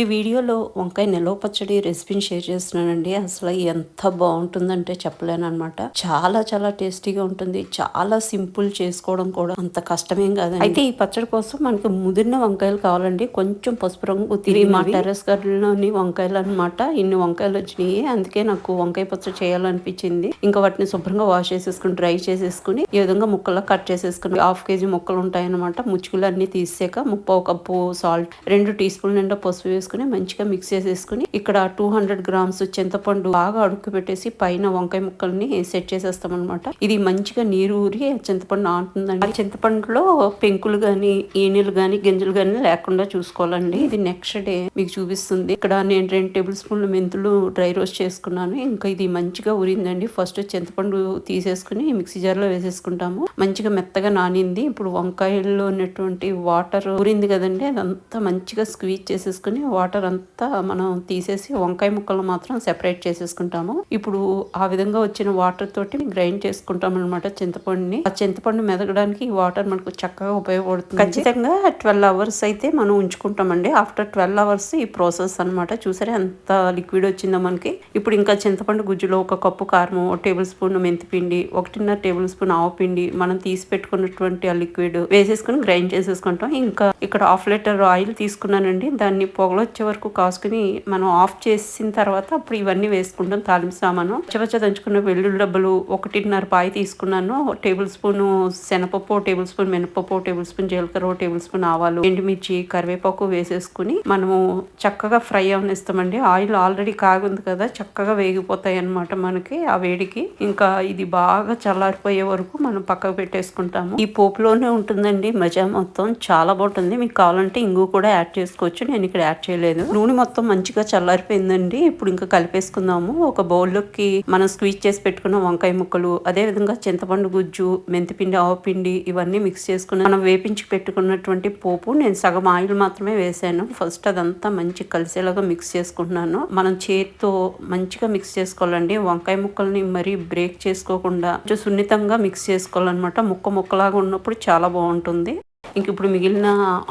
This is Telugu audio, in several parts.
ఈ వీడియోలో వంకాయ నిలవ పచ్చడి రెసిపీని షేర్ చేస్తున్నానండి. అసలు ఎంత బాగుంటుందంటే చెప్పలేను అనమాట చాలా చాలా టేస్టీగా ఉంటుంది. చాలా సింపుల్ చేసుకోవడం కూడా అంత కష్టమేం కాదు అయితే ఈ పచ్చడి కోసం మనకి ముదిరిన వంకాయలు కావాలండి. కొంచెం పసుపు రంగు తిరిగి మా టెర్రస్ గార్డెన్లోని వంకాయలు అనమాట ఇన్ని వంకాయలు వచ్చినాయి. అందుకే నాకు వంకాయ పచ్చడి చేయాలనిపించింది. ఇంకా వాటిని శుభ్రంగా వాష్ చేసేసుకుని డ్రై చేసేసుకుని ఈ విధంగా ముక్కలు కట్ చేసేసుకుని హాఫ్ కేజీ ముక్కలు ఉంటాయి అనమాట ముచ్చుకులు అన్ని తీసాక ముప్ప కప్పు సాల్ట్ రెండు టీ స్పూన్ నిండా పసుపు వేసుకుని మంచిగా మిక్స్ చేసేసుకుని ఇక్కడ టూ హండ్రెడ్ గ్రామ్స్ చింతపండు బాగా అడుక్కు పెట్టేసి పైన వంకాయ ముక్కల్ని సెట్ చేసేస్తాం అనమాట ఇది మంచిగా నీరు ఊరి చింతపండు ఆంటుందండి చింతపండులో పెంకులు గాని ఈనెలు గాని గింజలు గాని లేకుండా చూసుకోవాలండి. ఇది నెక్స్ట్ డే మీకు చూపిస్తుంది. ఇక్కడ నేను రెండు టేబుల్ స్పూన్లు మెంతులు డ్రై రోస్ట్ చేసుకున్నాను. ఇంకా ఇది మంచిగా ఊరిందండి. ఫస్ట్ చింతపండు తీసేసుకుని మిక్సీ జార్లో వేసేసుకుంటాము. మంచిగా మెత్తగా నానింది. ఇప్పుడు వంకాయల్లో ఉన్నటువంటి వాటర్ ఊరింది కదండి. అదంతా మంచిగా స్క్వీజ్ చేసేసుకుని వాటర్ అంతా మనం తీసేసి వంకాయ ముక్కలు మాత్రం సెపరేట్ చేసేసుకుంటాము. ఇప్పుడు ఆ విధంగా వచ్చిన వాటర్ తోటి గ్రైండ్ చేసుకుంటాం అనమాట చింతపండుని. ఆ చింతపండు మెదగడానికి ఈ వాటర్ మనకు చక్కగా ఉపయోగపడుతుంది. ఖచ్చితంగా ట్వెల్వ్ అవర్స్ అయితే మనం ఉంచుకుంటామండి. ఆఫ్టర్ ట్వెల్వ్ అవర్స్ ఈ ప్రాసెస్ అనమాట చూసారే ఎంత లిక్విడ్ వచ్చిందో మనకి. ఇప్పుడు ఇంకా చింతపండు గుజ్జులో ఒక కప్పు కారం టేబుల్ స్పూన్ మెంతిపిండి ఒకటిన్నర టేబుల్ స్పూన్ ఆవు పిండి మనం తీసి పెట్టుకున్నటువంటి ఆ లిక్విడ్ వేసేసుకుని గ్రైండ్ చేసేసుకుంటాం. ఇంకా ఇక్కడ హాఫ్ లీటర్ ఆయిల్ తీసుకున్నానండి. దాన్ని పొగ పొగలో వచ్చే వరకు కాసుకుని మనం ఆఫ్ చేసిన తర్వాత అప్పుడు ఇవన్నీ వేసుకుంటాం తాలింపు సామాను. చవచ్చ దంచుకున్న వెల్లుల్లి డబ్బులు ఒకటిన్నర పాయి తీసుకున్నాను. టేబుల్ స్పూన్ శనపప్పు టేబుల్ స్పూన్ మినపప్పు టేబుల్ స్పూన్ జీలకర్ర టేబుల్ స్పూన్ ఆవాలు ఎండుమిర్చి కరివేపాకు వేసేసుకుని మనము చక్కగా ఫ్రై అవనిస్తామండి. ఆయిల్ ఆల్రెడీ కాగుంది కదా చక్కగా వేగిపోతాయి అనమాట మనకి ఆ వేడికి. ఇంకా ఇది బాగా చల్లారిపోయే వరకు మనం పక్కకు పెట్టేసుకుంటాము. ఈ పోపులోనే ఉంటుందండి మజా మొత్తం. చాలా బాగుంటుంది. మీకు కావాలంటే ఇంగు కూడా యాడ్ చేసుకోవచ్చు. నేను ఇక్కడ యాడ్ చేయలేదు. నూనె మొత్తం మంచిగా చల్లారిపోయిందండి. ఇప్పుడు ఇంకా కలిపేసుకుందాము. ఒక బౌల్లోకి మనం స్క్వీజ్ చేసి పెట్టుకున్న వంకాయ ముక్కలు అదే విధంగా చింతపండు గుజ్జు మెంతిపిండి ఆవపిండి ఇవన్నీ మిక్స్ చేసుకుని మనం వేపించి పెట్టుకున్నటువంటి పోపు నేను సగం ఆయిల్ మాత్రమే వేసాను. ఫస్ట్ అదంతా మంచి కలిసేలాగా మిక్స్ చేసుకుంటున్నాను. మనం చేతితో మంచిగా మిక్స్ చేసుకోవాలండి. వంకాయ ముక్కల్ని మరీ బ్రేక్ చేసుకోకుండా కొంచెం సున్నితంగా మిక్స్ చేసుకోవాలన్నమాట. ముక్క ముక్కలాగా ఉన్నప్పుడు చాలా బాగుంటుంది. ఇంక ఇప్పుడు మిగిలిన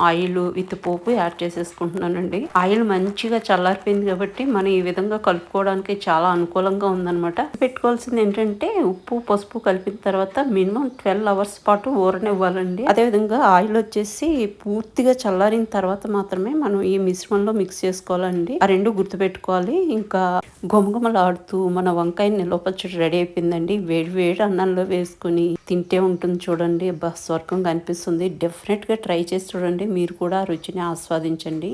ఆయిల్ విత్ పోపు యాడ్ చేసేసుకుంటున్నానండి. ఆయిల్ మంచిగా చల్లారిపోయింది కాబట్టి మనం ఈ విధంగా కలుపుకోవడానికి చాలా అనుకూలంగా ఉందనమాట పెట్టుకోవాల్సింది ఏంటంటే ఉప్పు పసుపు కలిపిన తర్వాత మినిమం ట్వెల్వ్ అవర్స్ పాటు ఊరనివ్వాలండి. అదేవిధంగా ఆయిల్ వచ్చేసి పూర్తిగా చల్లారిన తర్వాత మాత్రమే మనం ఈ మిశ్రమంలో మిక్స్ చేసుకోవాలండి. ఆ రెండు గుర్తుపెట్టుకోవాలి. ఇంకా గుమగుమలాడుతూ మన వంకాయ నిల్వ పచ్చడి రెడీ అయిపోయిందండి. వేడి వేడి అన్నంలో వేసుకుని తింటే ఉంటుంది చూడండి. బస్ స్వర్గం కనిపిస్తుంది డెఫినెట్ డెఫినెట్గా ట్రై చేసి చూడండి. మీరు కూడా రుచిని ఆస్వాదించండి.